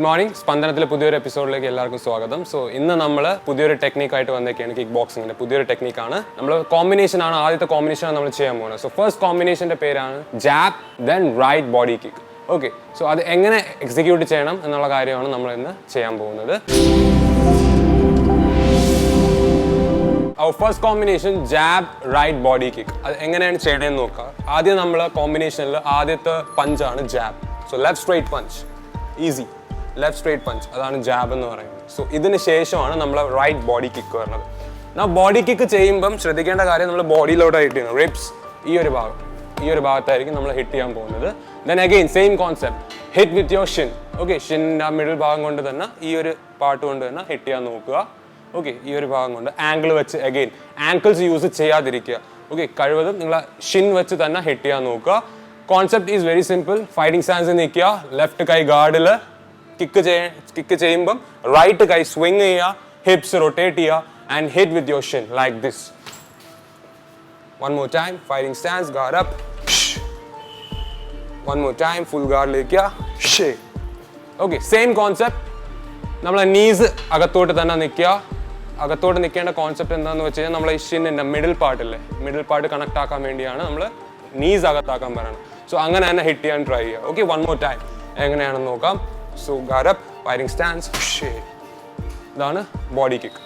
Good morning. സ്പന്ദനത്തിലെ പുതിയൊരു എപ്പിസോഡിലേക്ക് എല്ലാവർക്കും സ്വാഗതം. സോ ഇന്ന് നമ്മൾ പുതിയൊരു ടെക്നിക്കായിട്ട് വന്നേക്കാണ് കിക്ക് ബോക്സിങ്ങിന്റെ പുതിയൊരു ടെക്നിക്കാണ് നമ്മൾ കോമ്പിനേഷൻ ആണ് ആദ്യത്തെ കോമ്പിനേഷൻ ആണ് നമ്മൾ ചെയ്യാൻ പോകുന്നത്. സോ ഫസ്റ്റ് കോമ്പിനേഷന്റെ പേരാണ് jab then right body kick okay so അത് എങ്ങനെ എക്സിക്യൂട്ട് ചെയ്യണം എന്നുള്ള കാര്യമാണ് നമ്മൾ ഇന്ന് ചെയ്യാൻ പോകുന്നത്. First combination jab right body kick അത് എങ്ങനെയാണ് ചെയ്യണമെന്ന് നോക്കുക. ആദ്യം നമ്മൾ കോമ്പിനേഷനിൽ ആദ്യത്തെ പഞ്ചാണ് jab so left straight punch easy left straight punch അതാണ് ജാബ് എന്ന് പറയുന്നത്. സോ ഇതിന് ശേഷമാണ് നമ്മൾ റൈറ്റ് ബോഡി കിക്ക് വരുന്നത്. ആ ബോഡി കിക്ക് ചെയ്യുമ്പം ശ്രദ്ധിക്കേണ്ട കാര്യം നമ്മൾ ബോഡിയിലോട്ടായിട്ട് ഹിറ്റ് ചെയ്യുന്നത് റിപ്സ് ഈ ഒരു ഭാഗം ഈ ഒരു ഭാഗത്തായിരിക്കും നമ്മൾ ഹിറ്റ് ചെയ്യാൻ പോകുന്നത്. Then again same concept hit with your shin okay ഷിന്റെ ആ മിഡിൽ ഭാഗം കൊണ്ട് തന്നെ ഈ ഒരു പാർട്ട് കൊണ്ട് തന്നെ ഹിറ്റ് ചെയ്യാൻ നോക്കുക. ഓക്കെ ഈ ഒരു ഭാഗം കൊണ്ട് ആംഗിൾ വെച്ച് അഗെയിൻ ആങ്കിൾസ് യൂസ് ചെയ്യാതിരിക്കുക. ഓക്കെ കഴിവതും നിങ്ങൾ ഷിൻ വെച്ച് തന്നെ ഹിറ്റ് ചെയ്യാൻ നോക്കുക. Concept is very simple fighting stance നിൽക്കുക. ലെഫ്റ്റ് കൈ ഗാർഡിൽ കിക്ക് ചെയ്യ കിക്ക് ചെയ്യുമ്പം റൈറ്റ് കൈ സ്വിങ് ചെയ്യുക ഹിപ്സ് റൊട്ടേറ്റ് ചെയ്യുക and hit with your shin like this one more time fighting stance guard up one more time full ഗാർഡിലേക്ക് ഷേ okay same concept നമ്മളെ നീസ് അകത്തോട്ട് തന്നെ നിൽക്കുക. അകത്തോട്ട് നിൽക്കേണ്ട കോൺസെപ്റ്റ് എന്താണെന്ന് വെച്ച് കഴിഞ്ഞാൽ നമ്മളെ ഇഷ്യന്റെ മിഡിൽ പാർട്ടില്ലേ മിഡിൽ പാർട്ട് കണക്ട് ആക്കാൻ വേണ്ടിയാണ് നമ്മൾ നീസ് അകത്താക്കാൻ പറയുന്നത് സോ അങ്ങനെ തന്നെ ഹിറ്റ് ചെയ്യാൻ ട്രൈ ചെയ്യുക. ഓക്കെ വൺ മോർ ടൈം എങ്ങനെയാണെന്ന് നോക്കാം. സോ ഗാരപ്പ് ഫയറിംഗ് സ്റ്റാൻസ് ഷേ ഇതാണ് ബോഡി കിക്ക്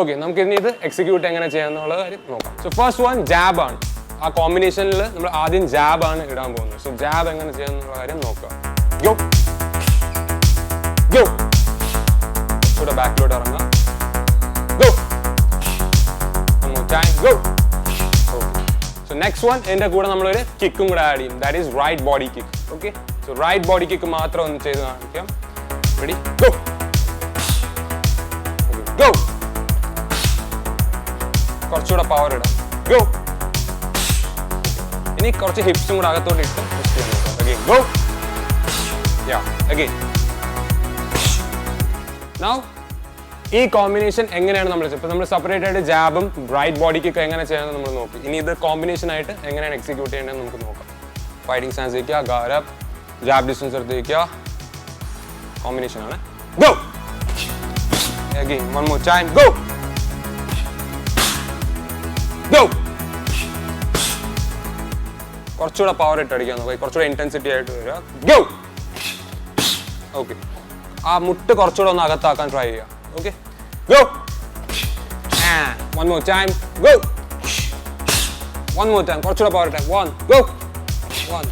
ഓക്കെ നമുക്ക് ഇനി ഇത് എക്സിക്യൂട്ട് എങ്ങനെ ചെയ്യാന്നുള്ള കാര്യം നോക്കാം. സോ ഫസ്റ്റ് വൺ ജാബ് ആണ്. ആ കോമ്പിനേഷനിൽ നമ്മൾ ആദ്യം ജാബ് ആണ് ഇടാൻ പോകുന്നത്. സോ ജാബ് എങ്ങനെ ചെയ്യാന്നുള്ള കാര്യം നോക്കാം. യോ യോ കൂടെ ബാക്കിലോട്ട് ഇറങ്ങാം. Go time go so next one എന്റെ കൂടെ നമ്മളൊരു കിക്കും കൂടെ ആഡ് ചെയ്യും. That is right body kick okay so right body kick മാത്രം ഒന്ന് ചെയ്ത് കാണിക്കാം. റെഡി ഗോ ഗോ കുറച്ചുകൂടെ പവർ ഇടാം. ഗോ ഇനി കുറച്ച് ഹിപ്സും കൂടെ അകത്തോട്ട് ഇട്ട് ഗോ നൗ ഈ കോമ്പിനേഷൻ എങ്ങനെയാണ് നമ്മൾ ഇപ്പൊ നമ്മൾ സെപ്പറേറ്റ് ആയിട്ട് ജാബും റൈറ്റ് ബോഡിക്ക് എങ്ങനെ ചെയ്യാമെന്ന് നമ്മൾ നോക്കി. ഇനി ഇത് കോമ്പിനേഷൻ ആയിട്ട് എങ്ങനെയാണ് എക്സിക്യൂട്ട് ചെയ്യേണ്ടതെന്ന് നമുക്ക് നോക്കാം. ഫൈറ്റിംഗ് സ്റ്റാൻസ് വയ്ക്കുക ഗാരപ്പ് ജാബ് ഡിസ്റ്റൻസ് എടുത്ത് വയ്ക്കുക കോമ്പിനേഷൻ ആണ് go again one more time go go കുറച്ചുകൂടെ പവർ ഇട്ട് അടിക്കാൻ നോക്കുക കുറച്ചുകൂടെ ഇന്റൻസിറ്റി ആയിട്ട് വരിക. ഗോ ഓക്കെ ആ മുട്ട് കുറച്ചുകൂടെ ഒന്ന് അകത്താക്കാൻ ട്രൈ ചെയ്യുക. Okay go one more time go one more time കുറച്ചുകൂടെ power time one go one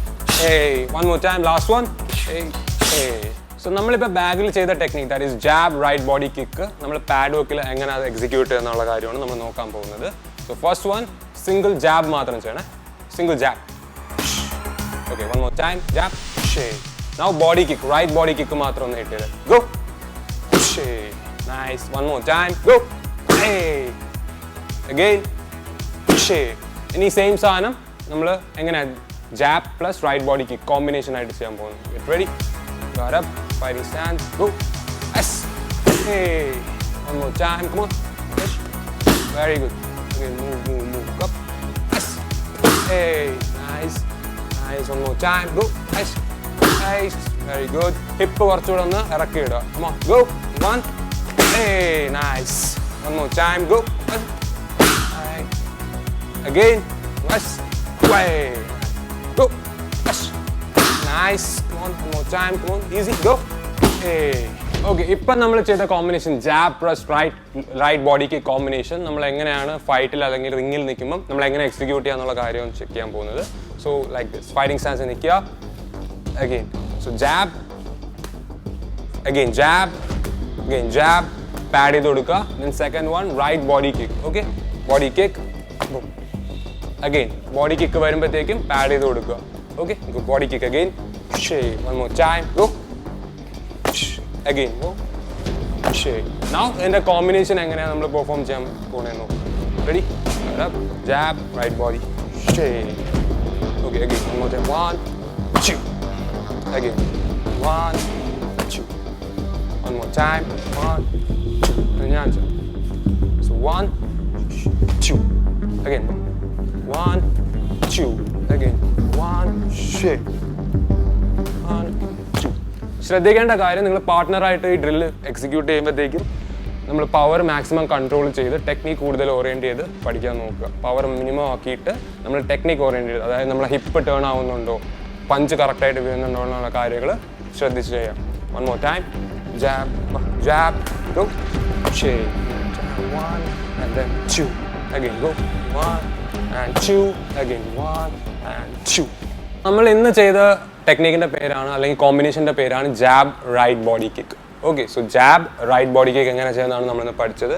hey one more time last one so നമ്മളിപ്പോൾ ബാഗിൽ ചെയ്ത technique that is jab right body kick നമ്മൾ പാഡ് വർക്കിൽ എങ്ങനെ അത് എക്സിക്യൂട്ട് ചെയ്യുന്നുള്ള കാര്യമാണ് നമ്മൾ നോക്കാൻ പോകുന്നത്. So first one single jab മാത്രം ചെയ്യണേ. Single jab okay one more time jab ഷേ now body kick right body kick മാത്രം ഒന്ന് ഇട്ടത് ഗോ ഷേ nice one more time go again ഷേ ഇനി സെയിം സാധനം നമ്മൾ എങ്ങനെ jab plus right body kick combination ആയിട്ട് ചെയ്യാൻ പോകുന്നു ready fighting stance, go. Yes. Hey. One more time, come on. Push. Very good. Okay, move, move, move. Up. Yes. Hey. Nice. Nice. One more time. Go. Nice. Nice. Very good. Hip കുറച്ചുകൂടെ ഒന്ന് ഇറക്കി ഇടുക. Come on. Go. One. Hey. Nice. One more time. Go. Right. Again. Yes. Way. Easy. Easy go okay ഇപ്പം നമ്മൾ ചെയ്ത combination jab plus right right body kick combination നമ്മൾ എങ്ങനെയാണ് ഫൈറ്റിൽ അല്ലെങ്കിൽ റിങ്ങിൽ നിൽക്കുമ്പോൾ നമ്മൾ എങ്ങനെ എക്സിക്യൂട്ട് ചെയ്യാന്നുള്ള കാര്യം ചെക്ക് ചെയ്യാൻ പോകുന്നത്. So like this fighting stance നിൽക്കുക. Again so jab again jab again jab pad ചെയ്ത് കൊടുക്കുക. Then second one right body kick okay body kick again body kick വരുമ്പോഴത്തേക്കും പാഡ് ചെയ്ത് കൊടുക്കുക. Okay body kick again ഷേ one more time go again go ഷേ now ഇതിൻ്റെ combination എങ്ങനെയാണ് നമ്മൾ പെർഫോം ചെയ്യാൻ പോകണമെന്ന് റെഡി ജാബ് റൈറ്റ് ബോഡി ഷേ okay again one more time one two again one two One more time. One, two. Nyanja. So one, two. Again. One, two. Again. One, shake. ശ്രദ്ധിക്കേണ്ട കാര്യം നിങ്ങൾ പാർട്ട്ണറായിട്ട് ഈ drill execute ചെയ്യുമ്പോഴത്തേക്കും നമ്മൾ power maximum control ചെയ്ത് technique കൂടുതൽ orient ചെയ്ത് പഠിക്കാൻ നോക്കുക. പവർ മിനിമം ആക്കിയിട്ട് നമ്മൾ ടെക്നിക്ക് ഓറിയന്റ് ചെയ്ത് അതായത് നമ്മളെ ഹിപ്പ് ടേൺ ആവുന്നുണ്ടോ പഞ്ച് കറക്റ്റായിട്ട് വീഴുന്നുണ്ടോ എന്നുള്ള കാര്യങ്ങൾ ശ്രദ്ധിച്ച് ചെയ്യാം. One more time jab jab two two. നമ്മൾ ഇന്ന് ചെയ്ത ടെക്നിക്കിന്റെ പേരാണ് അല്ലെങ്കിൽ കോമ്പിനേഷന്റെ പേരാണ് jab right body kick okay so jab right body kick എങ്ങനെ ചെയ്യുന്നതാണ് നമ്മളിന്ന് പഠിച്ചത്.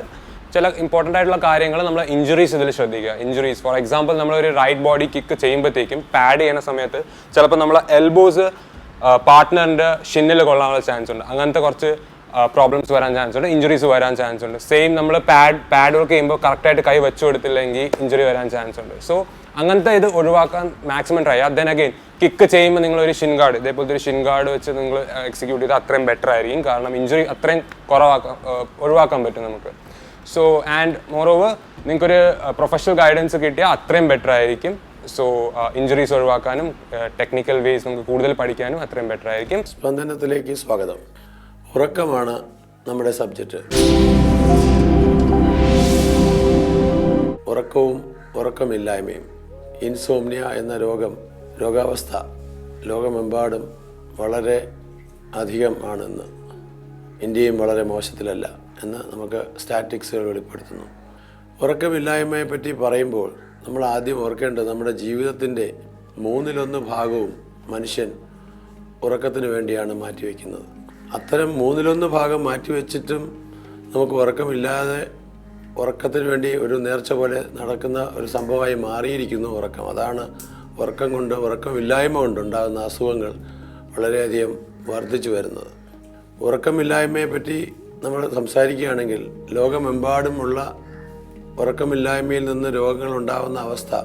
ചില ഇമ്പോർട്ടന്റ് ആയിട്ടുള്ള കാര്യങ്ങൾ നമ്മൾ ഇഞ്ചുറീസ് ഇതിൽ ശ്രദ്ധിക്കുക. ഇഞ്ചുറീസ് ഫോർ എക്സാമ്പിൾ നമ്മൾ ഒരു റൈറ്റ് ബോഡി കിക്ക് ചെയ്യുമ്പോഴത്തേക്കും പാഡ് ചെയ്യുന്ന സമയത്ത് ചിലപ്പോൾ നമ്മൾ എൽബോസ് പാർട്ട്ണറിന്റെ ഷിന്നിൽ കൊള്ളാനുള്ള ചാൻസ് ഉണ്ട്. അങ്ങനത്തെ കുറച്ച് പ്രോബ്ലംസ് വരാൻ ചാൻസ് ഉണ്ട്. ഇഞ്ചുറീസ് വരാൻ ചാൻസ് ഉണ്ട്. സെയിം നമ്മൾ പാഡ് പാഡ് വർക്ക് ചെയ്യുമ്പോൾ കറക്റ്റായിട്ട് കൈ വെച്ചു കൊടുത്തില്ലെങ്കിൽ ഇഞ്ചുറി വരാൻ ചാൻസ് ഉണ്ട്. സോ അങ്ങനത്തെ ഇത് ഒഴിവാക്കാൻ മാക്സിമം ട്രൈ ചെയ്യുക. ദെൻ അഗെയിൻ കിക്ക് ചെയ്യുമ്പോൾ നിങ്ങൾ ഒരു ഷിൻ ഗാർഡ് ഇതേപോലത്തെ ഒരു ഷിൻ ഗാർഡ് വെച്ച് നിങ്ങൾ എക്സിക്യൂട്ട് ചെയ്ത് അത്രയും ബെറ്റർ ആയിരിക്കും. കാരണം ഇഞ്ചുറി അത്രയും കുറവാക്കാൻ ഏർ ഒഴിവാക്കാൻ പറ്റും നമുക്ക്. സോ ആൻഡ് മോറോവർ നിങ്ങൾക്കൊരു പ്രൊഫഷണൽ ഗൈഡൻസ് കിട്ടിയാൽ അത്രയും ബെറ്റർ ആയിരിക്കും. സോ ഇഞ്ചുറീസ് ഒഴിവാക്കാനും ടെക്നിക്കൽ വേസ് നമുക്ക് കൂടുതൽ പഠിക്കാനും അത്രയും ബെറ്റർ ആയിരിക്കും. സ്പന്ദനത്തിലേക്ക് സ്വാഗതം. ഉറക്കമാണ് നമ്മുടെ സബ്ജക്റ്റ് ഉറക്കവും ഉറക്കമില്ലായ്മയും ഇൻസോംനിയ എന്ന രോഗം രോഗാവസ്ഥ ലോകമെമ്പാടും വളരെ അധികം ആണെന്ന് ഇന്ത്യയും വളരെ മോശത്തിലല്ല എന്ന് നമുക്ക് സ്റ്റാറ്റിക്സുകൾ വെളിപ്പെടുത്തുന്നു. ഉറക്കമില്ലായ്മയെ പറ്റി പറയുമ്പോൾ നമ്മൾ ആദ്യം ഓർക്കേണ്ടത് നമ്മുടെ ജീവിതത്തിന്റെ മൂന്നിലൊന്ന് ഭാഗവും മനുഷ്യൻ ഉറക്കത്തിന് വേണ്ടിയാണ് മാറ്റിവെക്കുന്നത്. അത്തരം മൂന്നിലൊന്ന് ഭാഗം മാറ്റിവെച്ചിട്ടും നമുക്ക് ഉറക്കമില്ലാതെ ഉറക്കത്തിന് വേണ്ടി ഒരു നേർച്ച പോലെ നടക്കുന്ന ഒരു സംഭവമായി മാറിയിരിക്കുന്നു ഉറക്കം. അതാണ് ഉറക്കം കൊണ്ട് ഉറക്കമില്ലായ്മ കൊണ്ടുണ്ടാകുന്ന അസുഖങ്ങൾ വളരെയധികം വർദ്ധിച്ചു വരുന്നത്. ഉറക്കമില്ലായ്മയെ പറ്റി നമ്മൾ സംസാരിക്കുകയാണെങ്കിൽ ലോകമെമ്പാടുമുള്ള ഉറക്കമില്ലായ്മയിൽ നിന്ന് രോഗങ്ങൾ ഉണ്ടാകുന്ന അവസ്ഥ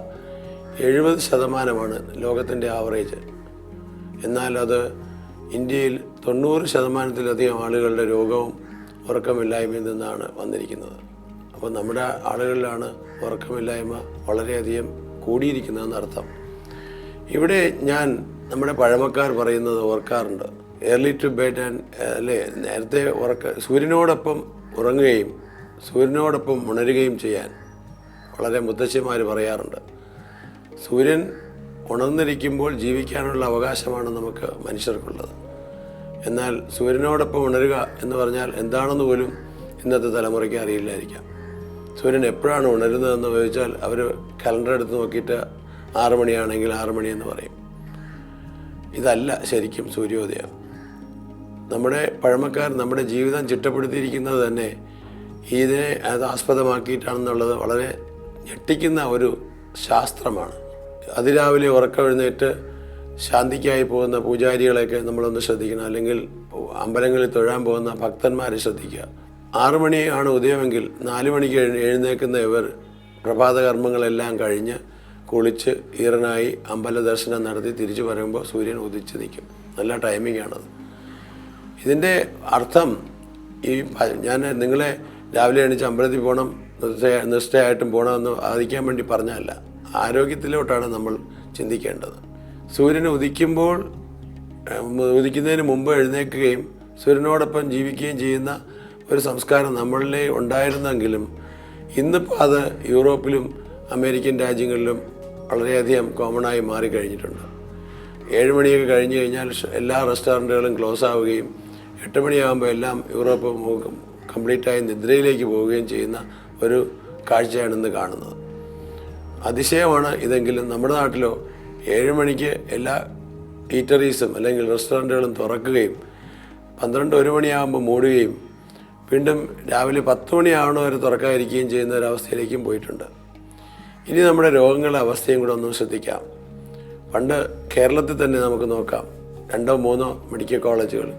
എഴുപത് ശതമാനമാണ് ലോകത്തിന്റെ ആവറേജ്. എന്നാൽ അത് ഇന്ത്യയിൽ തൊണ്ണൂറ് ശതമാനത്തിലധികം ആളുകളുടെ രോഗവും ഉറക്കമില്ലായ്മയിൽ നിന്നാണ് വന്നിരിക്കുന്നത്. അപ്പോൾ നമ്മുടെ ആളുകളിലാണ് ഉറക്കമില്ലായ്മ വളരെയധികം കൂടിയിരിക്കുന്നതെന്ന് അർത്ഥം ഇവിടെ ഞാൻ നമ്മുടെ പഴമക്കാർ പറയുന്നത് ഓർക്കാറുണ്ട്. ഏർലി ടു ബെഡ് ആൻഡ് അല്ലേ നേരത്തെ ഉറക്ക സൂര്യനോടൊപ്പം ഉറങ്ങുകയും സൂര്യനോടൊപ്പം ഉണരുകയും ചെയ്യാൻ വളരെ മുത്തശ്ശിമാർ പറയാറുണ്ട്. സൂര്യൻ ഉണർന്നിരിക്കുമ്പോൾ ജീവിക്കാനുള്ള അവകാശമാണ് നമുക്ക് മനുഷ്യർക്കുള്ളത്. എന്നാൽ സൂര്യനോടൊപ്പം ഉണരുക എന്ന് പറഞ്ഞാൽ എന്താണെന്ന് പോലും ഇന്നത്തെ തലമുറയ്ക്ക് അറിയില്ലായിരിക്കാം. സൂര്യൻ എപ്പോഴാണ് ഉണരുന്നതെന്ന് ചോദിച്ചാൽ അവർ കലണ്ടർ എടുത്ത് നോക്കിയിട്ട് ആറ് മണിയാണെങ്കിൽ ആറ് മണി എന്ന് പറയും. ഇതല്ല ശരിക്കും സൂര്യോദയം. നമ്മുടെ പഴമക്കാർ നമ്മുടെ ജീവിതം ചിട്ടപ്പെടുത്തിയിരിക്കുന്നത് തന്നെ ഇതിനെ അത് ആസ്പദമാക്കിയിട്ടാണെന്നുള്ളത് വളരെ ഞെട്ടിക്കുന്ന ഒരു ശാസ്ത്രമാണ്. അതിരാവിലെ ഉറക്കമെഴുന്നേറ്റ് ശാന്തിക്കായി പോകുന്ന പൂജാരികളെയൊക്കെ നമ്മളൊന്ന് ശ്രദ്ധിക്കണം. അല്ലെങ്കിൽ അമ്പലങ്ങളിൽ തൊഴാൻ പോകുന്ന ഭക്തന്മാരെ ശ്രദ്ധിക്കുക. ആറു മണിയാണ് ഉദയമെങ്കിൽ നാല് മണിക്ക് എഴു- എഴുന്നേൽക്കുന്ന ഇവർ പ്രഭാത കർമ്മങ്ങളെല്ലാം കഴിഞ്ഞ് കുളിച്ച് ഈറനായി അമ്പല ദർശനം നടത്തി തിരിച്ചു വരുമ്പോൾ സൂര്യൻ ഉദിച്ച് നിൽക്കും. നല്ല ടൈമിംഗ് ആണത്. ഇതിന്റെ അർത്ഥം ഈ ഞാൻ നിങ്ങളെ രാവിലെ എണീച്ച് അമ്പലത്തിൽ പോകണം നിഷ്ഠ നിഷ്ഠയായിട്ടും പോകണമെന്ന് ആദിക്കാൻ വേണ്ടി പറഞ്ഞതല്ല. ആരോഗ്യത്തിലോട്ടാണ് നമ്മൾ ചിന്തിക്കേണ്ടത്. സൂര്യൻ ഉദിക്കുമ്പോൾ ഉദിക്കുന്നതിന് മുമ്പ് എഴുന്നേൽക്കുകയും സൂര്യനോടൊപ്പം ജീവിക്കുകയും ചെയ്യുന്ന ഒരു സംസ്കാരം നമ്മളിലെ ഉണ്ടായിരുന്നെങ്കിലും ഇന്നിപ്പോൾ അത് യൂറോപ്പിലും അമേരിക്കൻ രാജ്യങ്ങളിലും വളരെയധികം കോമണായി മാറിക്കഴിഞ്ഞിട്ടുണ്ട് ഏഴ് മണിയൊക്കെ കഴിഞ്ഞ് കഴിഞ്ഞാൽ എല്ലാ റെസ്റ്റോറന്റുകളും ക്ലോസ് ആവുകയും എട്ട് മണിയാകുമ്പോൾ എല്ലാം യൂറോപ്പ് കംപ്ലീറ്റായി നിദ്രയിലേക്ക് പോവുകയും ചെയ്യുന്ന ഒരു കാഴ്ചയാണ് ഇന്ന് കാണുന്നത്. അതിശയമാണ് ഇതെങ്കിലും നമ്മുടെ നാട്ടിലോ ഏഴ് മണിക്ക് എല്ലാ ഈറ്ററീസും അല്ലെങ്കിൽ റെസ്റ്റോറന്റുകളും തുറക്കുകയും പന്ത്രണ്ട് ഒരു മണിയാകുമ്പോൾ മൂടുകയും വീണ്ടും രാവിലെ പത്ത് മണിയാവണ വരെ തുറക്കാതിരിക്കുകയും ചെയ്യുന്ന ഒരവസ്ഥയിലേക്കും പോയിട്ടുണ്ട്. ഇനി നമ്മുടെ രോഗങ്ങളുടെ അവസ്ഥയും കൂടെ ഒന്ന് ശ്രദ്ധിക്കാം. പണ്ട് കേരളത്തിൽ തന്നെ നമുക്ക് നോക്കാം. രണ്ടോ മൂന്നോ മെഡിക്കൽ കോളേജുകൾ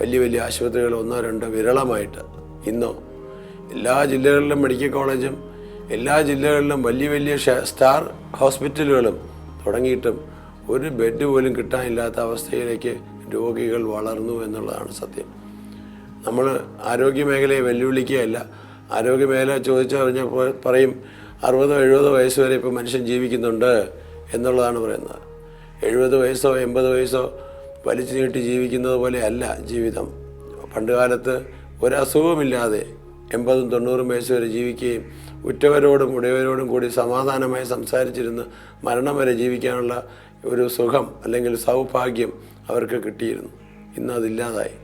വലിയ വലിയ ആശുപത്രികൾ ഒന്നോ രണ്ടോ വിരളമായിട്ട് ഇന്നോ. എല്ലാ ജില്ലകളിലും മെഡിക്കൽ കോളേജും എല്ലാ ജില്ലകളിലും വലിയ വലിയ സ്റ്റാർ ഹോസ്പിറ്റലുകളും തുടങ്ങിയിട്ടും ഒരു ബെഡ് പോലും കിട്ടാനില്ലാത്ത അവസ്ഥയിലേക്ക് രോഗികൾ വളർന്നു എന്നുള്ളതാണ് സത്യം. നമ്മൾ ആരോഗ്യമേഖലയെ വെല്ലുവിളിക്കുകയല്ല. ആരോഗ്യമേഖല ചോദിച്ചറിഞ്ഞപ്പോൾ പറയും അറുപതോ എഴുപതോ വയസ്സ് വരെ ഇപ്പോൾ മനുഷ്യൻ ജീവിക്കുന്നുണ്ട് എന്നുള്ളതാണ് പറയുന്നത്. എഴുപത് വയസ്സോ എൺപത് വയസ്സോ വലിച്ചു നീട്ടി ജീവിക്കുന്നത് പോലെ അല്ല ജീവിതം. പണ്ടുകാലത്ത് ഒരസുഖമില്ലാതെ എൺപതും തൊണ്ണൂറും വയസ്സ് വരെ ജീവിക്കുകയും ഉറ്റവരോടും ഉടയവരോടും കൂടി സമാധാനമായി സംസാരിച്ചിരുന്ന് മരണം വരെ ജീവിക്കാനുള്ള ഒരു സുഖം അല്ലെങ്കിൽ സൗഭാഗ്യം അവർക്ക് കിട്ടിയിരുന്നു. ഇന്ന് അതില്ലാതായി.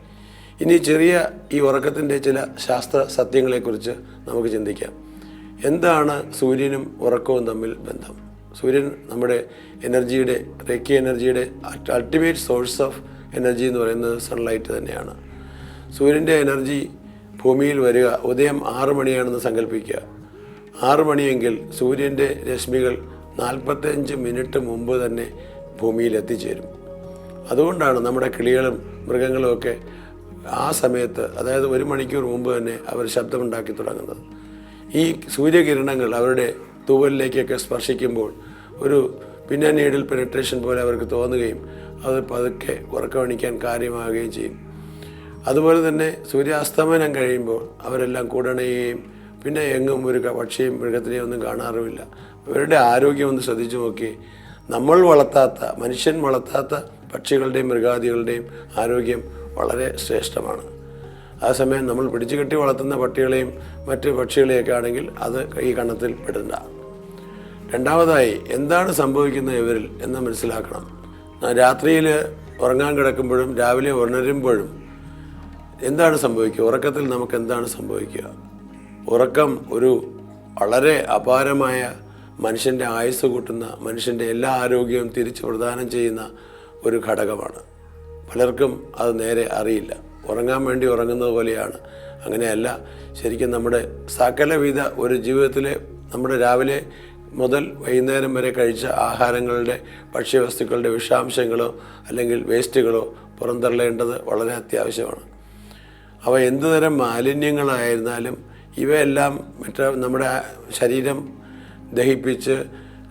ഇനി ചെറിയ ഈ ഉറക്കത്തിന്റെ ചില ശാസ്ത്ര സത്യങ്ങളെക്കുറിച്ച് നമുക്ക് ചിന്തിക്കാം. എന്താണ് സൂര്യനും ഉറക്കവും തമ്മിൽ ബന്ധം? സൂര്യൻ നമ്മുടെ എനർജിയുടെ റേക്കി എനർജിയുടെ അൾട്ടിമേറ്റ് സോഴ്സ് ഓഫ് എനർജി എന്ന് പറയുന്നത് സൺലൈറ്റ് തന്നെയാണ്. സൂര്യന്റെ എനർജി ഭൂമിയിൽ വരിക ഉദയം ആറ് മണിയാണെന്ന് സങ്കല്പിക്കുക. ആറ് മണിയെങ്കിൽ സൂര്യന്റെ രശ്മികൾ നാൽപ്പത്തഞ്ച് മിനിറ്റ് മുമ്പ് തന്നെ ഭൂമിയിൽ എത്തിച്ചേരും. അതുകൊണ്ടാണ് നമ്മുടെ കിളികളും മൃഗങ്ങളും ഒക്കെ ആ സമയത്ത് അതായത് ഒരു മണിക്കൂർ മുമ്പ് തന്നെ അവർ ശബ്ദമുണ്ടാക്കി തുടങ്ങുന്നത്. ഈ സൂര്യകിരണങ്ങൾ അവരുടെ തൂവലിലേക്കൊക്കെ സ്പർശിക്കുമ്പോൾ ഒരു പിന്നെ നീഡിൽ പെനട്രേഷൻ പോലെ അവർക്ക് തോന്നുകയും അത് പതുക്കെ ഉറക്കമണിക്കാൻ കാര്യമാവുകയും ചെയ്യും. അതുപോലെ തന്നെ സൂര്യാസ്തമനം കഴിയുമ്പോൾ അവരെല്ലാം കൂടണയുകയും പിന്നെ എങ്ങും ഒരു പക്ഷിയും മൃഗത്തിനെയും ഒന്നും കാണാറുമില്ല. അവരുടെ ആരോഗ്യം ഒന്ന് ശ്രദ്ധിച്ചു നോക്കി. നമ്മൾ വളർത്താത്ത മനുഷ്യൻ വളർത്താത്ത പക്ഷികളുടെയും മൃഗാദികളുടെയും ആരോഗ്യം വളരെ ശ്രേഷ്ഠമാണ്. അതേസമയം നമ്മൾ പിടിച്ചു കെട്ടി വളർത്തുന്ന പട്ടികളെയും മറ്റ് പക്ഷികളെയൊക്കെ ആണെങ്കിൽ അത് ഈ കണ്ണത്തിൽ പെടണ്ട. രണ്ടാമതായി എന്താണ് സംഭവിക്കുന്നത് ഇവരിൽ എന്ന് മനസ്സിലാക്കണം. രാത്രിയിൽ ഉറങ്ങാൻ കിടക്കുമ്പോഴും രാവിലെ ഉണരുമ്പോഴും എന്താണ് സംഭവിക്കുക? ഉറക്കത്തിൽ നമുക്ക് എന്താണ് സംഭവിക്കുക? ഉറക്കം ഒരു വളരെ അപാരമായ മനുഷ്യന്റെ ആയുസ് കൂട്ടുന്ന മനുഷ്യന്റെ എല്ലാ ആരോഗ്യവും തിരിച്ച് പ്രദാനം ചെയ്യുന്ന ഒരു ഘടകമാണ്. പലർക്കും അത് നേരെ അറിയില്ല. ഉറങ്ങാൻ വേണ്ടി ഉറങ്ങുന്നത് പോലെയാണ്. അങ്ങനെയല്ല ശരിക്കും നമ്മുടെ സകലവിധ ഒരു ജീവിതത്തിലെ നമ്മുടെ രാവിലെ മുതൽ വൈകുന്നേരം വരെ കഴിച്ച ആഹാരങ്ങളുടെ ഭക്ഷ്യവസ്തുക്കളുടെ വിഷാംശങ്ങളോ അല്ലെങ്കിൽ വേസ്റ്റുകളോ പുറന്തള്ളേണ്ടത് വളരെ അത്യാവശ്യമാണ്. അവ എന്തുതരം മാലിന്യങ്ങളായിരുന്നാലും ഇവയെല്ലാം മറ്റ നമ്മുടെ ശരീരം ദഹിപ്പിച്ച്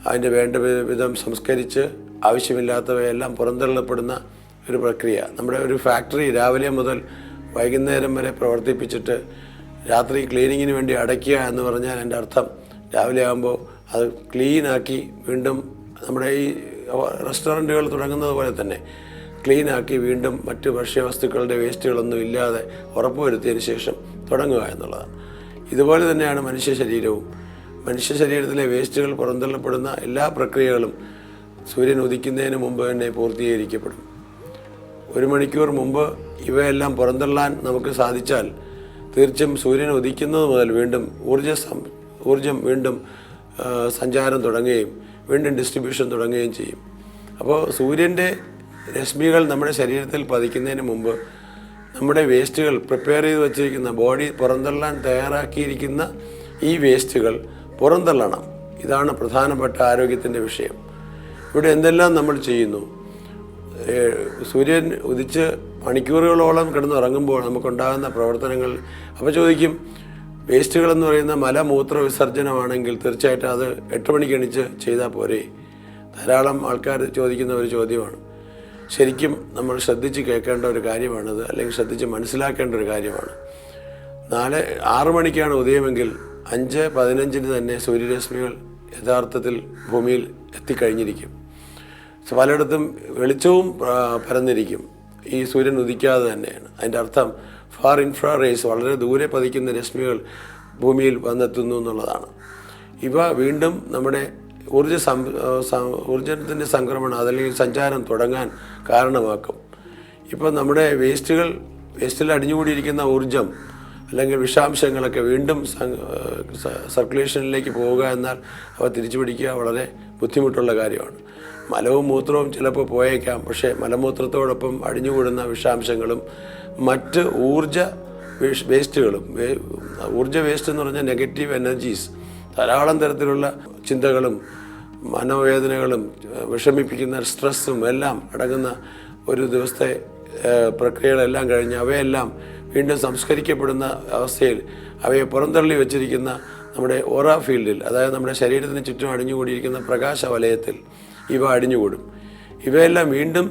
അതിന്റെ വേണ്ട വിധം സംസ്കരിച്ച് ആവശ്യമില്ലാത്തവയെല്ലാം പുറന്തള്ളപ്പെടുന്ന ഒരു പ്രക്രിയ. നമ്മുടെ ഒരു ഫാക്ടറി രാവിലെ മുതൽ വൈകുന്നേരം വരെ പ്രവർത്തിപ്പിച്ചിട്ട് രാത്രി ക്ലീനിങ്ങിന് വേണ്ടി അടയ്ക്കുക എന്ന് പറഞ്ഞാൽ എന്റെ അർത്ഥം രാവിലെ ആകുമ്പോൾ അത് ക്ലീനാക്കി വീണ്ടും നമ്മുടെ ഈ റെസ്റ്റോറന്റുകൾ തുടങ്ങുന്നത് പോലെ തന്നെ ക്ലീനാക്കി വീണ്ടും മറ്റ് ഭക്ഷ്യവസ്തുക്കളുടെ വേസ്റ്റുകളൊന്നും ഇല്ലാതെ ഉറപ്പുവരുത്തിയതിന് ശേഷം തുടങ്ങുക എന്നുള്ളതാണ്. ഇതുപോലെ തന്നെയാണ് മനുഷ്യ ശരീരവും. മനുഷ്യ ശരീരത്തിലെ വേസ്റ്റുകൾ പുറന്തള്ളപ്പെടുന്ന എല്ലാ പ്രക്രിയകളും സൂര്യൻ ഉദിക്കുന്നതിന് മുമ്പ് തന്നെ പൂർത്തീകരിക്കപ്പെടും. ഒരു മണിക്കൂർ മുമ്പ് ഇവയെല്ലാം പുറന്തള്ളാൻ നമുക്ക് സാധിച്ചാൽ തീർച്ചയായും സൂര്യൻ ഉദിക്കുന്നത് മുതൽ വീണ്ടും ഊർജ ഊർജം വീണ്ടും സഞ്ചാരം തുടങ്ങുകയും വീണ്ടും ഡിസ്ട്രിബ്യൂഷൻ തുടങ്ങുകയും ചെയ്യും. അപ്പോൾ സൂര്യന്റെ രശ്മികൾ നമ്മുടെ ശരീരത്തിൽ പതിക്കുന്നതിന് മുമ്പ് നമ്മുടെ വേസ്റ്റുകൾ പ്രിപ്പയർ ചെയ്ത് വച്ചിരിക്കുന്ന ബോഡി പുറന്തള്ളാൻ തയ്യാറാക്കിയിരിക്കുന്ന ഈ വേസ്റ്റുകൾ പുറന്തള്ളണം. ഇതാണ് പ്രധാനപ്പെട്ട ആരോഗ്യത്തിന്റെ വിഷയം. ഇവിടെ എന്തെല്ലാം നമ്മൾ ചെയ്യുന്നു? സൂര്യൻ ഉദിച്ച് മണിക്കൂറുകളോളം കിടന്നുറങ്ങുമ്പോൾ നമുക്കുണ്ടാകുന്ന പ്രവർത്തനങ്ങൾ അപ്പോൾ ചോദിക്കും വേസ്റ്റുകൾ എന്ന് പറയുന്ന മലമൂത്ര വിസർജനമാണെങ്കിൽ തീർച്ചയായിട്ടും അത് എട്ട് മണിക്ക് എണിച്ച് ചെയ്താൽ പോരെ? ധാരാളം ആൾക്കാർ ചോദിക്കുന്ന ഒരു ചോദ്യമാണ്. ശരിക്കും നമ്മൾ ശ്രദ്ധിച്ച് കേൾക്കേണ്ട ഒരു കാര്യമാണത് അല്ലെങ്കിൽ ശ്രദ്ധിച്ച് മനസ്സിലാക്കേണ്ട ഒരു കാര്യമാണ്. നാല് ആറ് മണിക്കാണ് ഉദയമെങ്കിൽ അഞ്ച് പതിനഞ്ചിന് തന്നെ സൂര്യരശ്മികൾ യഥാർത്ഥത്തിൽ ഭൂമിയിൽ എത്തിക്കഴിഞ്ഞിരിക്കും. സോ പലയിടത്തും വെളിച്ചവും പരന്നിരിക്കും. ഈ സൂര്യൻ ഉദിക്കാതെ തന്നെയാണ്. അതിന്റെ അർത്ഥം ഫാർ ഇൻഫ്രാ റേസ് വളരെ ദൂരെ പതിക്കുന്ന രശ്മികൾ ഭൂമിയിൽ വന്നെത്തുന്നു എന്നുള്ളതാണ്. ഇവ വീണ്ടും നമ്മുടെ ഊർജ സം ഊർജത്തിന്റെ സംക്രമണം അതല്ലെങ്കിൽ സഞ്ചാരം തുടങ്ങാൻ കാരണമാക്കും. ഇപ്പോൾ നമ്മുടെ വേസ്റ്റുകൾ വേസ്റ്റിൽ അടിഞ്ഞുകൂടിയിരിക്കുന്ന ഊർജം അല്ലെങ്കിൽ വിഷാംശങ്ങളൊക്കെ വീണ്ടും സർക്കുലേഷനിലേക്ക് പോവുക എന്നാൽ അവ തിരിച്ചു പിടിക്കുക വളരെ ബുദ്ധിമുട്ടുള്ള കാര്യമാണ്. മലവും മൂത്രവും ചിലപ്പോൾ പോയേക്കാം പക്ഷേ മലമൂത്രത്തോടൊപ്പം അടിഞ്ഞുകൂടുന്ന വിഷാംശങ്ങളും മറ്റ് ഊർജ വേസ്റ്റുകളും ഊർജ വേസ്റ്റ് എന്ന് പറഞ്ഞാൽ നെഗറ്റീവ് എനർജീസ് ധാരാളം തരത്തിലുള്ള ചിന്തകളും മനോവേദനകളും വിഷമിപ്പിക്കുന്ന സ്ട്രെസ്സും എല്ലാം അടങ്ങുന്ന ഒരു ദിവസത്തെ പ്രക്രിയകളെല്ലാം കഴിഞ്ഞ് അവയെല്ലാം വീണ്ടും സംസ്കരിക്കപ്പെടുന്ന അവസ്ഥയിൽ അവയെ പുറന്തള്ളി വെച്ചിരിക്കുന്ന നമ്മുടെ ഓറ ഫീൽഡിൽ അതായത് നമ്മുടെ ശരീരത്തിന് ചുറ്റും അടിഞ്ഞുകൂടിയിരിക്കുന്ന പ്രകാശ വലയത്തിൽ ഇവ അടിഞ്ഞുകൂടും. ഇവയെല്ലാം വീണ്ടും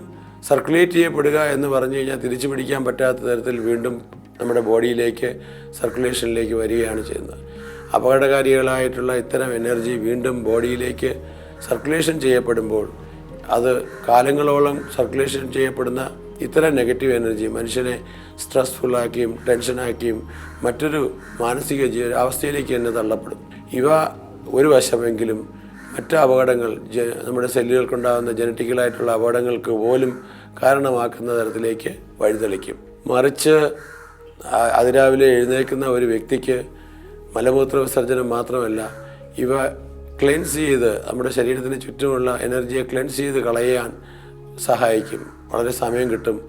സർക്കുലേറ്റ് ചെയ്യപ്പെടുക എന്ന് പറഞ്ഞു കഴിഞ്ഞാൽ തിരിച്ചു പിടിക്കാൻ പറ്റാത്ത തരത്തിൽ വീണ്ടും നമ്മുടെ ബോഡിയിലേക്ക് സർക്കുലേഷനിലേക്ക് വരികയാണ് ചെയ്യുന്നത്. അപകടകാരികളായിട്ടുള്ള ഇത്തരം എനർജി വീണ്ടും ബോഡിയിലേക്ക് സർക്കുലേഷൻ ചെയ്യപ്പെടുമ്പോൾ അത് കാലങ്ങളോളം സർക്കുലേഷൻ ചെയ്യപ്പെടുന്ന ഇത്തരം നെഗറ്റീവ് എനർജി മനുഷ്യനെ സ്ട്രെസ്ഫുള്ളാക്കിയും ടെൻഷനാക്കിയും മറ്റൊരു മാനസിക അവസ്ഥയിലേക്ക് തന്നെ തള്ളപ്പെടും. ഇവ ഒരു വശമെങ്കിലും മറ്റ് അപകടങ്ങൾ നമ്മുടെ സെല്ലുകൾക്കുണ്ടാകുന്ന ജനറ്റിക്കലായിട്ടുള്ള അപകടങ്ങൾക്ക് പോലും കാരണമാക്കുന്ന തരത്തിലേക്ക് വഴിതെളിക്കും. മറിച്ച് അതിരാവിലെ എഴുന്നേൽക്കുന്ന ഒരു വ്യക്തിക്ക് മലമൂത്ര വിസർജനം മാത്രമല്ല ഇവ ക്ലെൻസ് ചെയ്ത് നമ്മുടെ ശരീരത്തിന് ചുറ്റുമുള്ള എനർജിയെ ക്ലെൻസ് ചെയ്ത് കളയാൻ സഹായിക്കും. വളരെ സമയം കിട്ടും.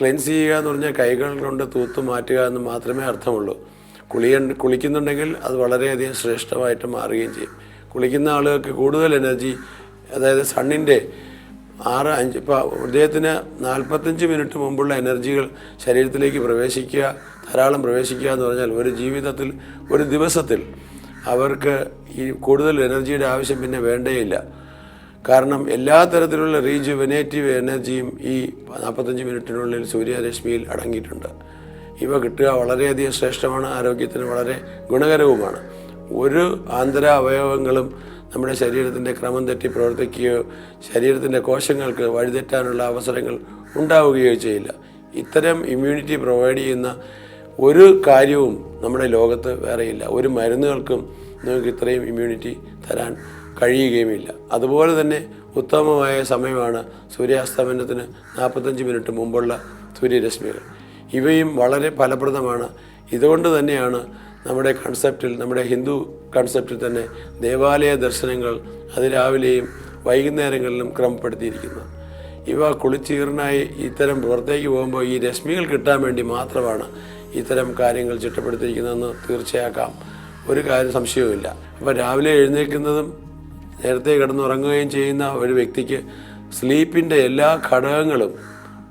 ക്ലെൻസ് ചെയ്യുക എന്ന് പറഞ്ഞാൽ കൈകൾ കൊണ്ട് തൂത്ത് മാറ്റുക എന്ന് മാത്രമേ അർത്ഥമുള്ളൂ. കുളിയ കുളിക്കുന്നുണ്ടെങ്കിൽ അത് വളരെയധികം ശ്രേഷ്ഠമായിട്ട് മാറുകയും ചെയ്യും. കുളിക്കുന്ന ആളുകൾക്ക് കൂടുതൽ എനർജി അതായത് സണ്ണിന്റെ ആറ് അഞ്ച് ഇപ്പോൾ ഹൃദയത്തിന് നാൽപ്പത്തഞ്ച് മിനിറ്റ് മുമ്പുള്ള എനർജികൾ ശരീരത്തിലേക്ക് പ്രവേശിക്കുക ധാരാളം പ്രവേശിക്കുക എന്ന് പറഞ്ഞാൽ ഒരു ജീവിതത്തിൽ ഒരു ദിവസത്തിൽ അവർക്ക് ഈ കൂടുതൽ എനർജിയുടെ ആവശ്യം പിന്നെ വേണ്ടേയില്ല. കാരണം എല്ലാ തരത്തിലുള്ള റീജുവനേറ്റീവ് എനർജിയും ഈ നാൽപ്പത്തഞ്ച് മിനിറ്റിനുള്ളിൽ സൂര്യരശ്മിയിൽ അടങ്ങിയിട്ടുണ്ട്. ഇവ കിട്ടുക വളരെയധികം ശ്രേഷ്ഠമാണ് ആരോഗ്യത്തിന് വളരെ ഗുണകരവുമാണ്. ഒരു ആന്തര അവയവങ്ങളും നമ്മുടെ ശരീരത്തിന്റെ ക്രമം തെറ്റി പ്രവർത്തിക്കുകയോ ശരീരത്തിന്റെ കോശങ്ങൾക്ക് വഴിതെറ്റാനുള്ള അവസരങ്ങൾ ഉണ്ടാവുകയോ ചെയ്യില്ല. ഇത്തരം ഇമ്മ്യൂണിറ്റി പ്രൊവൈഡ് ചെയ്യുന്ന ഒരു കാര്യവും നമ്മുടെ ലോകത്ത് വേറെയില്ല. ഒരു മരുന്നുകൾക്കും നിങ്ങൾക്ക് ഇത്രയും ഇമ്മ്യൂണിറ്റി തരാൻ കഴിയുകയുമില്ല. അതുപോലെ തന്നെ ഉത്തമമായ സമയമാണ് സൂര്യാസ്തമനത്തിന് നാൽപ്പത്തഞ്ച് മിനിറ്റ് മുമ്പുള്ള സൂര്യരശ്മികൾ. ഇവയും വളരെ ഫലപ്രദമാണ്. ഇതുകൊണ്ട് തന്നെയാണ് നമ്മുടെ കൺസെപ്റ്റിൽ നമ്മുടെ ഹിന്ദു കൺസെപ്റ്റിൽ തന്നെ ദേവാലയ ദർശനങ്ങൾ അതിരാവിലെയും വൈകുന്നേരങ്ങളിലും ക്രമപ്പെടുത്തിയിരിക്കുന്നത്. ഇവ കുളിച്ചീറിനായി ഇത്തരം പുറത്തേക്ക് പോകുമ്പോൾ ഈ രശ്മികൾ കിട്ടാൻ വേണ്ടി മാത്രമാണ് ഇത്തരം കാര്യങ്ങൾ ചിട്ടപ്പെടുത്തിയിരിക്കുന്നതെന്ന് തീർച്ചയാക്കാം. ഒരു കാര്യം സംശയവുമില്ല. അപ്പോൾ രാവിലെ എഴുന്നേൽക്കുന്നതും നേരത്തെ കിടന്നുറങ്ങുകയും ചെയ്യുന്ന ഒരു വ്യക്തിക്ക് സ്ലീപ്പിന്റെ എല്ലാ ഘടകങ്ങളും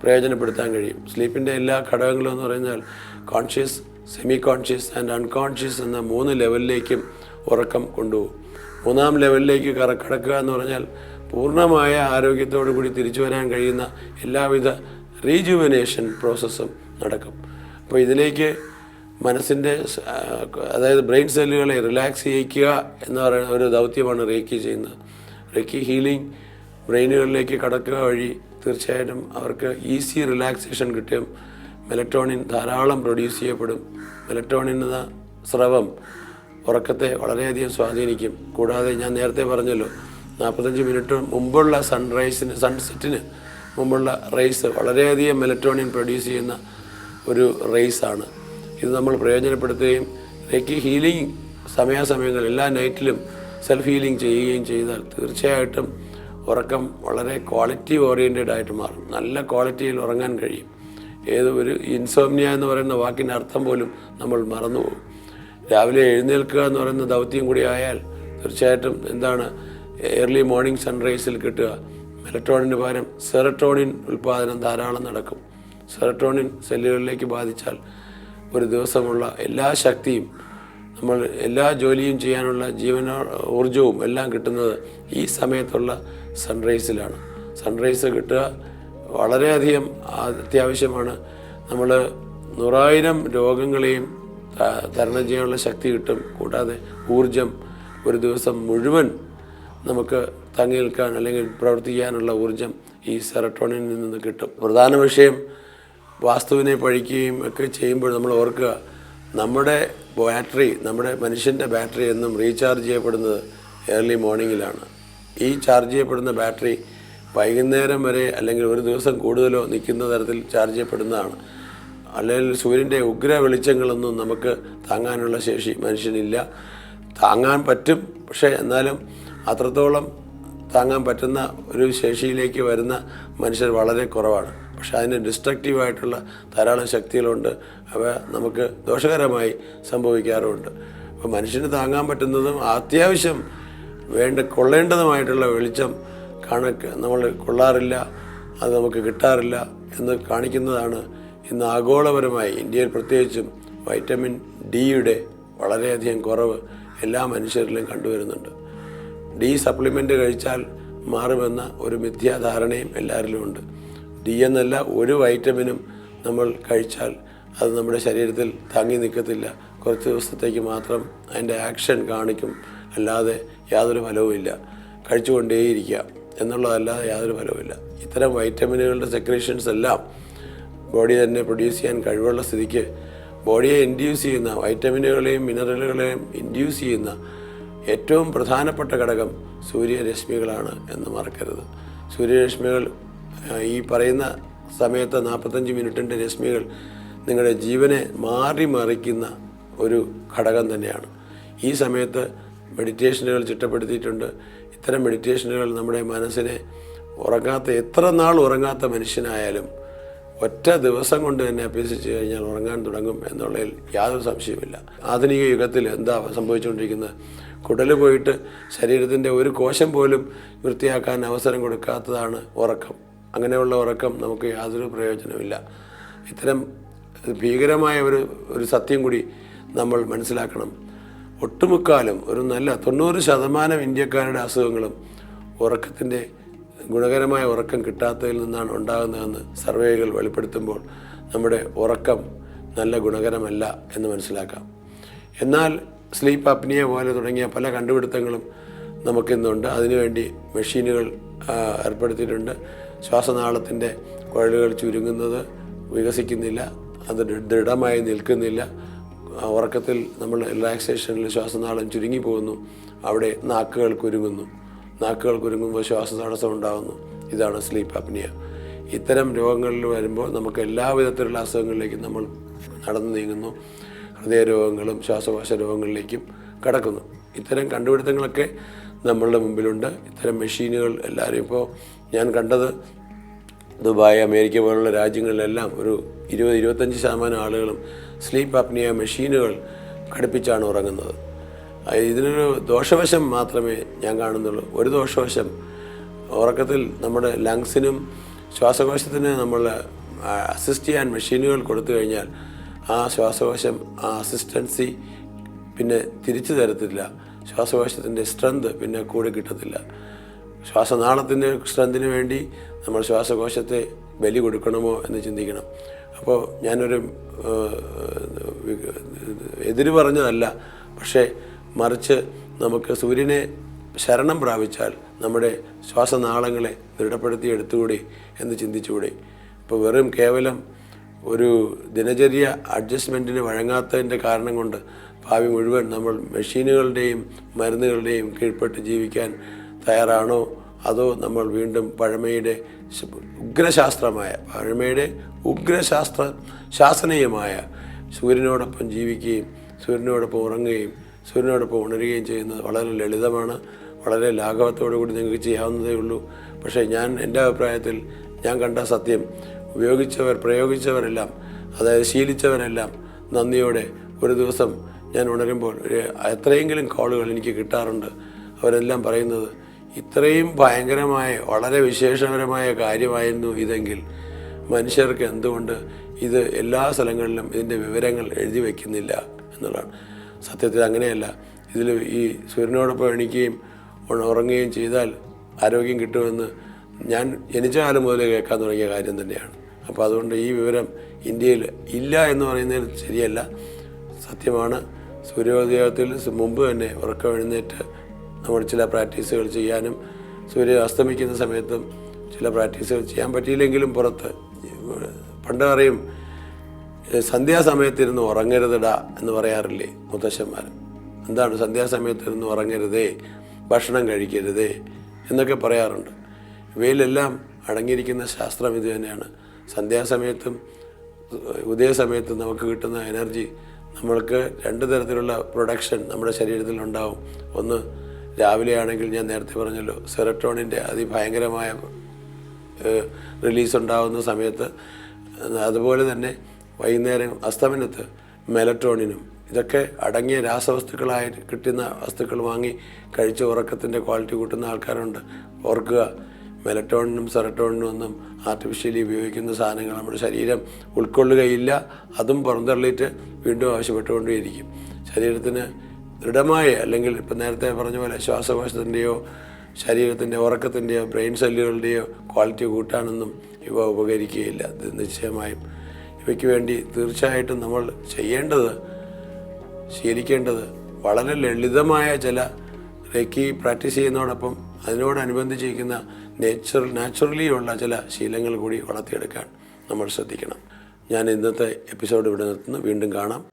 പ്രയോജനപ്പെടുത്താൻ കഴിയും. സ്ലീപ്പിന്റെ എല്ലാ ഘടകങ്ങളും എന്ന് പറഞ്ഞാൽ conscious semi conscious and unconscious എന്ന മൂന്ന് ലെവലിലേക്കും ഉറക്കം കൊണ്ടുപോകും. മൂന്നാം ലെവലിലേക്ക് കറ കടക്കുക എന്ന് പറഞ്ഞാൽ പൂർണമായ ആരോഗ്യത്തോടു കൂടി തിരിച്ചു വരാൻ കഴിയുന്ന എല്ലാവിധ റീജുവനേഷൻ പ്രോസസ്സും നടക്കും. അപ്പോൾ ഇതിലേക്ക് മനസ്സിന്റെ അതായത് ബ്രെയിൻ സെല്ലുകളെ റിലാക്സ് ചെയ്യിക്കുക എന്ന് പറയുന്ന ഒരു ദൗത്യമാണ് റേക്കി ചെയ്യുന്നത്. റേക്കി ഹീലിംഗ് ബ്രെയിനുകളിലേക്ക് കടക്കുക വഴി തീർച്ചയായിട്ടും അവർക്ക് ഈസി റിലാക്സേഷൻ കിട്ടും. മെലക്ട്രോണിൻ ധാരാളം പ്രൊഡ്യൂസ് ചെയ്യപ്പെടും. മെലക്ട്രോണിൻ സ്രവം ഉറക്കത്തെ വളരെയധികം സ്വാധീനിക്കും. കൂടാതെ ഞാൻ നേരത്തെ പറഞ്ഞല്ലോ നാൽപ്പത്തഞ്ച് മിനിറ്റ് മുമ്പുള്ള സൺറൈസിന് സൺസെറ്റിന് മുമ്പുള്ള റേസ് വളരെയധികം മെലക്ട്രോണിൻ പ്രൊഡ്യൂസ് ചെയ്യുന്ന ഒരു റേസാണ് ഇത് നമ്മൾ പ്രയോജനപ്പെടുത്തുകയും റേക്കി ഹീലിംഗ് സമയാസമയങ്ങളിൽ എല്ലാ നൈറ്റിലും സെൽഫ് ഹീലിംഗ് ചെയ്യുകയും ചെയ്താൽ തീർച്ചയായിട്ടും ഉറക്കം വളരെ ക്വാളിറ്റി ഓറിയന്റഡ് ആയിട്ട് മാറും. നല്ല ക്വാളിറ്റിയിൽ ഉറങ്ങാൻ കഴിയും. ഏത് ഒരു ഇൻസോംനിയ എന്ന് പറയുന്ന വാക്കിന്റെ അർത്ഥം പോലും നമ്മൾ മറന്നുപോകും. രാവിലെ എഴുന്നേൽക്കുക എന്ന് പറയുന്ന ദൗത്യം കൂടി ആയാൽ തീർച്ചയായിട്ടും എന്താണ് ഏർലി മോർണിംഗ് സൺറൈസിൽ കിട്ടുക. മെലറ്റോണിന് പകരം സെറട്ടോണിൻ ഉൽപ്പാദനം ധാരാളം നടക്കും. സെറട്ടോണിൻ സെല്ലുകളിലേക്ക് ബാധിച്ചാൽ ഒരു ദിവസമുള്ള എല്ലാ ശക്തിയും നമ്മൾ എല്ലാ ജോലിയും ചെയ്യാനുള്ള ജീവന ഊർജവും എല്ലാം കിട്ടുന്നത് ഈ സമയത്തുള്ള സൺറൈസിലാണ് സൺറൈസ് കിട്ടുക വളരെയധികം അത്യാവശ്യമാണ്. നമ്മൾ നൂറായിരം രോഗങ്ങളെയും തരണം ചെയ്യാനുള്ള ശക്തി കിട്ടും. കൂടാതെ ഊർജം ഒരു ദിവസം മുഴുവൻ നമുക്ക് തങ്ങി നിൽക്കാൻ അല്ലെങ്കിൽ പ്രവർത്തിക്കാനുള്ള ഊർജം ഈ സെറട്ടോണിൽ നിന്ന് കിട്ടും. പ്രധാന വിഷയം വാസ്തുവിനെ പഴിക്കുകയും ഒക്കെ ചെയ്യുമ്പോൾ നമ്മൾ ഓർക്കുക നമ്മുടെ ബാറ്ററി നമ്മുടെ മനുഷ്യന്റെ ബാറ്ററി എന്നും റീചാർജ് ചെയ്യപ്പെടുന്നത് ഏർലി മോർണിംഗിലാണ്. ഈ ചാർജ് ചെയ്യപ്പെടുന്ന ബാറ്ററി വൈകുന്നേരം വരെ അല്ലെങ്കിൽ ഒരു ദിവസം കൂടുതലോ നിൽക്കുന്ന തരത്തിൽ ചാർജ് ചെയ്യപ്പെടുന്നതാണ്. അല്ലെങ്കിൽ സൂര്യന്റെ ഉഗ്ര വെളിച്ചങ്ങളൊന്നും നമുക്ക് താങ്ങാനുള്ള ശേഷി മനുഷ്യനില്ല. താങ്ങാൻ പറ്റും പക്ഷേ എന്നാലും അത്രത്തോളം താങ്ങാൻ പറ്റുന്ന ഒരു ശേഷിയിലേക്ക് വരുന്ന മനുഷ്യർ വളരെ കുറവാണ്. പക്ഷെ അതിന് ഡിസ്ട്രക്റ്റീവായിട്ടുള്ള ധാരാളം ശക്തികളുണ്ട്. അവ നമുക്ക് ദോഷകരമായി സംഭവിക്കാറുമുണ്ട്. അപ്പോൾ മനുഷ്യന് താങ്ങാൻ പറ്റുന്നതും അത്യാവശ്യം വേണ്ട കൊള്ളേണ്ടതുമായിട്ടുള്ള വെളിച്ചം കണക്ക് നമ്മൾ കൊള്ളാറില്ല അത് നമുക്ക് കിട്ടാറില്ല എന്ന് കാണിക്കുന്നതാണ് ഇന്ന് ആഗോളപരമായി ഇന്ത്യയിൽ പ്രത്യേകിച്ചും വൈറ്റമിൻ ഡിയുടെ വളരെയധികം കുറവ് എല്ലാ മനുഷ്യരിലും കണ്ടുവരുന്നുണ്ട്. ഡി സപ്ലിമെന്റ് കഴിച്ചാൽ മാറുമെന്ന ഒരു മിഥ്യാധാരണയും എല്ലാവരിലും ഉണ്ട് ഡി എന്നല്ല ഒരു വൈറ്റമിനും നമ്മൾ കഴിച്ചാൽ അത് നമ്മുടെ ശരീരത്തിൽ താങ്ങി നിൽക്കത്തില്ല. കുറച്ച് ദിവസത്തേക്ക് മാത്രം അതിന്റെ ആക്ഷൻ കാണിക്കും. അല്ലാതെ യാതൊരു ഫലവുമില്ല കഴിച്ചുകൊണ്ടേയിരിക്കുക എന്നുള്ളതല്ലാതെ യാതൊരു ഫലവുമില്ല ഇത്തരം വൈറ്റമിനുകളുടെ സെക്രീഷൻസ് എല്ലാം ബോഡി തന്നെ പ്രൊഡ്യൂസ് ചെയ്യാൻ കഴിവുള്ള സ്ഥിതിക്ക് ബോഡിയെ ഇൻഡ്യൂസ് ചെയ്യുന്ന വൈറ്റമിനുകളെയും മിനറലുകളെയും ഇൻഡ്യൂസ് ചെയ്യുന്ന ഏറ്റവും പ്രധാനപ്പെട്ട ഘടകം സൂര്യരശ്മികളാണ് എന്ന് മറക്കരുത്. സൂര്യരശ്മികൾ ഈ പറയുന്ന സമയത്ത് നാൽപ്പത്തഞ്ച് മിനിറ്റിന്റെ രശ്മികൾ നിങ്ങളുടെ ജീവനെ മാറി മറിക്കുന്ന ഒരു ഘടകം തന്നെയാണ്. ഈ സമയത്ത് മെഡിറ്റേഷനുകൾ ചിട്ടപ്പെടുത്തിയിട്ടുണ്ട്. ഇത്തരം മെഡിറ്റേഷനുകൾ നമ്മുടെ മനസ്സിനെ ഉറങ്ങാത്ത എത്ര നാൾ ഉറങ്ങാത്ത മനുഷ്യനായാലും ഒറ്റ ദിവസം കൊണ്ട് തന്നെ അഭ്യസിച്ച് കഴിഞ്ഞാൽ ഉറങ്ങാൻ തുടങ്ങും എന്നുള്ളതിൽ യാതൊരു സംശയമില്ല ആധുനിക യുഗത്തിൽ എന്താ സംഭവിച്ചുകൊണ്ടിരിക്കുന്നത്? കുടൽ പോയിട്ട് ശരീരത്തിന്റെ ഒരു കോശം പോലും വൃത്തിയാക്കാൻ അവസരം കൊടുക്കാത്തതാണ് ഉറക്കം. അങ്ങനെയുള്ള ഉറക്കം നമുക്ക് യാതൊരു പ്രയോജനമില്ല ഇത്തരം ഭീകരമായ ഒരു ഒരു സത്യം കൂടി നമ്മൾ മനസ്സിലാക്കണം. ഒട്ടുമുക്കാലും ഒരു നല്ല തൊണ്ണൂറ് ശതമാനം ഇന്ത്യക്കാരുടെ അസുഖങ്ങളും ഉറക്കത്തിന്റെ ഗുണകരമായ ഉറക്കം കിട്ടാത്തതിൽ നിന്നാണ് ഉണ്ടാകുന്നതെന്ന് സർവേകൾ വെളിപ്പെടുത്തുമ്പോൾ നമ്മുടെ ഉറക്കം നല്ല ഗുണകരമല്ല എന്ന് മനസ്സിലാക്കാം. എന്നാൽ സ്ലീപ്പ് അപ്നിയ പോലെ തുടങ്ങിയ പല കണ്ടുപിടുത്തങ്ങളും നമുക്കിന്നുണ്ട്. അതിനുവേണ്ടി മെഷീനുകൾ ഏർപ്പെടുത്തിയിട്ടുണ്ട്. ശ്വാസനാളത്തിന്റെ കുഴലുകൾ ചുരുങ്ങുന്നത് വികസിക്കുന്നില്ല അത് ദൃഢമായി നിൽക്കുന്നില്ല. ഉറക്കത്തിൽ നമ്മൾ റിലാക്സേഷനിൽ ശ്വാസനാളം ചുരുങ്ങി പോകുന്നു അവിടെ നാക്കുകൾ കുരുങ്ങുന്നു. നാക്കുകൾ കുരുങ്ങുമ്പോൾ ശ്വാസതടസ്സം ഉണ്ടാകുന്നു ഇതാണ് സ്ലീപ്പ് അപ്നിയ. ഇത്തരം രോഗങ്ങളിൽ വരുമ്പോൾ നമുക്ക് എല്ലാ വിധത്തിലുള്ള അസുഖങ്ങളിലേക്കും നമ്മൾ നടന്നു നീങ്ങുന്നു. ഹൃദയരോഗങ്ങളും ശ്വാസകോശ രോഗങ്ങളിലേക്കും കടക്കുന്നു. ഇത്തരം കണ്ടുപിടുത്തങ്ങളൊക്കെ നമ്മളുടെ മുമ്പിലുണ്ട്. ഇത്തരം മെഷീനുകൾ എല്ലാവരും ഇപ്പോൾ ഞാൻ കണ്ടത് ദുബായ് അമേരിക്ക പോലുള്ള രാജ്യങ്ങളിലെല്ലാം ഒരു ഇരുപത് ഇരുപത്തഞ്ച് ശതമാനം ആളുകളും സ്ലീപ്പ് അപ്നിയ മെഷീനുകൾ ഘടിപ്പിച്ചാണ് ഉറങ്ങുന്നത്. ഇതിനൊരു ദോഷവശം മാത്രമേ ഞാൻ കാണുന്നുള്ളൂ. ഒരു ദോഷവശം ഉറക്കത്തിൽ നമ്മുടെ ലങ്സിനും ശ്വാസകോശത്തിന് നമ്മൾ അസിസ്റ്റ് ചെയ്യാൻ മെഷീനുകൾ കൊടുത്തു കഴിഞ്ഞാൽ ആ ശ്വാസകോശം ആ അസിസ്റ്റൻസി പിന്നെ തിരിച്ചു തരത്തില്ല. ശ്വാസകോശത്തിന്റെ സ്ട്രെങ്ത് പിന്നെ കൂടി കിട്ടത്തില്ല. ശ്വാസനാളത്തിന്റെ സ്ട്രെങ്തിന് വേണ്ടി നമ്മൾ ശ്വാസകോശത്തെ ബലി കൊടുക്കണമോ എന്ന് ചിന്തിക്കണം. അപ്പോൾ ഞാനൊരു എതിര് പറഞ്ഞതല്ല പക്ഷേ മറിച്ച് നമുക്ക് സൂര്യനെ ശരണം പ്രാപിച്ചാൽ നമ്മുടെ ശ്വാസനാളങ്ങളെ ദൃഢപ്പെടുത്തി എടുത്തുകൂടി എന്ന് ചിന്തിച്ചുകൂടി. ഇപ്പോൾ വെറും കേവലം ഒരു ദിനചര്യ അഡ്ജസ്റ്റ്മെന്റിന് വഴങ്ങാത്തതിന്റെ കാരണം കൊണ്ട് ഭാവി മുഴുവൻ നമ്മൾ മെഷീനുകളുടെയും മരുന്നുകളുടെയും കീഴ്പ്പെട്ട് ജീവിക്കാൻ തയ്യാറാണോ? അതോ നമ്മൾ വീണ്ടും പഴമയുടെ ഉഗ്രശാസ്ത്രമായ പഴമയുടെ ഉഗ്രശാസ്ത്ര ശാസനീയമായ സൂര്യനോടൊപ്പം ജീവിക്കുകയും സൂര്യനോടൊപ്പം ഉറങ്ങുകയും സൂര്യനോടൊപ്പം ഉണരുകയും ചെയ്യുന്നത് വളരെ ലളിതമാണ്. വളരെ ലാഘവത്തോടു കൂടി നിങ്ങൾക്ക് ചെയ്യാവുന്നതേ ഉള്ളൂ. പക്ഷേ ഞാൻ എന്റെ അഭിപ്രായത്തിൽ ഞാൻ കണ്ട സത്യം ഉപയോഗിച്ചവർ പ്രയോഗിച്ചവരെല്ലാം അതായത് ശീലിച്ചവരെല്ലാം നന്ദിയോടെ ഒരു ദിവസം ഞാൻ ഉണരുമ്പോൾ എത്രയെങ്കിലും കോളുകൾ എനിക്ക് കിട്ടാറുണ്ട്. അവരെല്ലാം പറയുന്നത് ഇത്രയും ഭയങ്കരമായ വളരെ വിശേഷകരമായ കാര്യമായിരുന്നു ഇതെങ്കിൽ മനുഷ്യർക്ക് എന്തുകൊണ്ട് ഇത് എല്ലാ സ്ഥലങ്ങളിലും ഇതിന്റെ വിവരങ്ങൾ എഴുതി വയ്ക്കുന്നില്ല എന്നുള്ളതാണ്. സത്യത്തിൽ അങ്ങനെയല്ല. ഇതിൽ ഈ സൂര്യനോടൊപ്പം എണീക്കുകയും ഉറങ്ങുകയും ചെയ്താൽ ആരോഗ്യം കിട്ടുമെന്ന് ഞാൻ ജനിച്ച കാലം മുതലേ കേൾക്കാൻ തുടങ്ങിയ കാര്യം തന്നെയാണ്. അപ്പോൾ അതുകൊണ്ട് ഈ വിവരം ഇന്ത്യയിൽ ഇല്ല എന്ന് പറയുന്നതിൽ ശരിയല്ല. സത്യമാണ്. സൂര്യോദയത്തിൽ മുമ്പ് തന്നെ ഉറക്കം എഴുന്നേറ്റ് നമ്മൾ ചില പ്രാക്ടീസുകൾ ചെയ്യാനും സൂര്യൻ അസ്തമിക്കുന്ന സമയത്തും ചില പ്രാക്ടീസുകൾ ചെയ്യാൻ പറ്റിയില്ലെങ്കിലും പുറത്ത് പണ്ട് പറയും "ഏഹ് സന്ധ്യാസമയത്തിരുന്ന് ഉറങ്ങരുതടാ എന്ന് പറയാറില്ലേ മുത്തശ്ശന്മാർ. എന്താണ് സന്ധ്യാസമയത്തിരുന്ന് ഉറങ്ങരുതേ ഭക്ഷണം കഴിക്കരുതേ എന്നൊക്കെ പറയാറുണ്ട്. ഇവയിലെല്ലാം അടങ്ങിയിരിക്കുന്ന ശാസ്ത്രം ഇത് തന്നെയാണ്. സന്ധ്യാസമയത്തും ഉദയസമയത്തും നമുക്ക് കിട്ടുന്ന എനർജി നമ്മൾക്ക് രണ്ട് തരത്തിലുള്ള പ്രൊഡക്ഷൻ നമ്മുടെ ശരീരത്തിൽ ഉണ്ടാവും. ഒന്ന് രാവിലെ ആണെങ്കിൽ ഞാൻ നേരത്തെ പറഞ്ഞല്ലോ സെറട്ടോണിന്റെ അതിഭയങ്കരമായ റിലീസ് ഉണ്ടാകുന്ന സമയത്ത് അതുപോലെ തന്നെ വൈകുന്നേരം അസ്തമനത്ത് മെലട്രോണിനും ഇതൊക്കെ അടങ്ങിയ രാസവസ്തുക്കളായി കിട്ടുന്ന വസ്തുക്കൾ വാങ്ങി കഴിച്ച ഉറക്കത്തിന്റെ ക്വാളിറ്റി കൂട്ടുന്ന ആൾക്കാരുണ്ട്. ഓർക്കുക മെലട്രോണിനും സെറട്ടോണിനും ഒന്നും ആർട്ടിഫിഷ്യലി ഉപയോഗിക്കുന്ന സാധനങ്ങൾ നമ്മുടെ ശരീരം ഉൾക്കൊള്ളുകയില്ല അതും പുറന്തള്ളിയിട്ട് വീണ്ടും ആവശ്യപ്പെട്ടുകൊണ്ടേയിരിക്കും. ശരീരത്തിന് ദൃഢമായ അല്ലെങ്കിൽ ഇപ്പം നേരത്തെ പറഞ്ഞ പോലെ ശ്വാസകോശത്തിന്റെയോ ശരീരത്തിന്റെ ഉറക്കത്തിന്റെയോ ബ്രെയിൻ സെല്ലുകളുടെയോ ക്വാളിറ്റി കൂട്ടാനൊന്നും ഇവ ഉപകരിക്കുകയില്ല. ഇത് നിശ്ചയമായും ഇവയ്ക്ക് വേണ്ടി തീർച്ചയായിട്ടും നമ്മൾ ചെയ്യേണ്ടത് ശീലിക്കേണ്ടത് വളരെ ലളിതമായ ചില റെക്കി പ്രാക്ടീസ് ചെയ്യുന്നതോടൊപ്പം അതിനോടനുബന്ധിച്ചിരിക്കുന്ന നേച്ചർ നാച്ചുറലി ഉള്ള ചില ശീലങ്ങൾ കൂടി വളർത്തിയെടുക്കാൻ നമ്മൾ ശ്രദ്ധിക്കണം. ഞാൻ ഇന്നത്തെ എപ്പിസോഡ് ഇവിടെ നിർത്തുന്നു. വീണ്ടും കാണാം.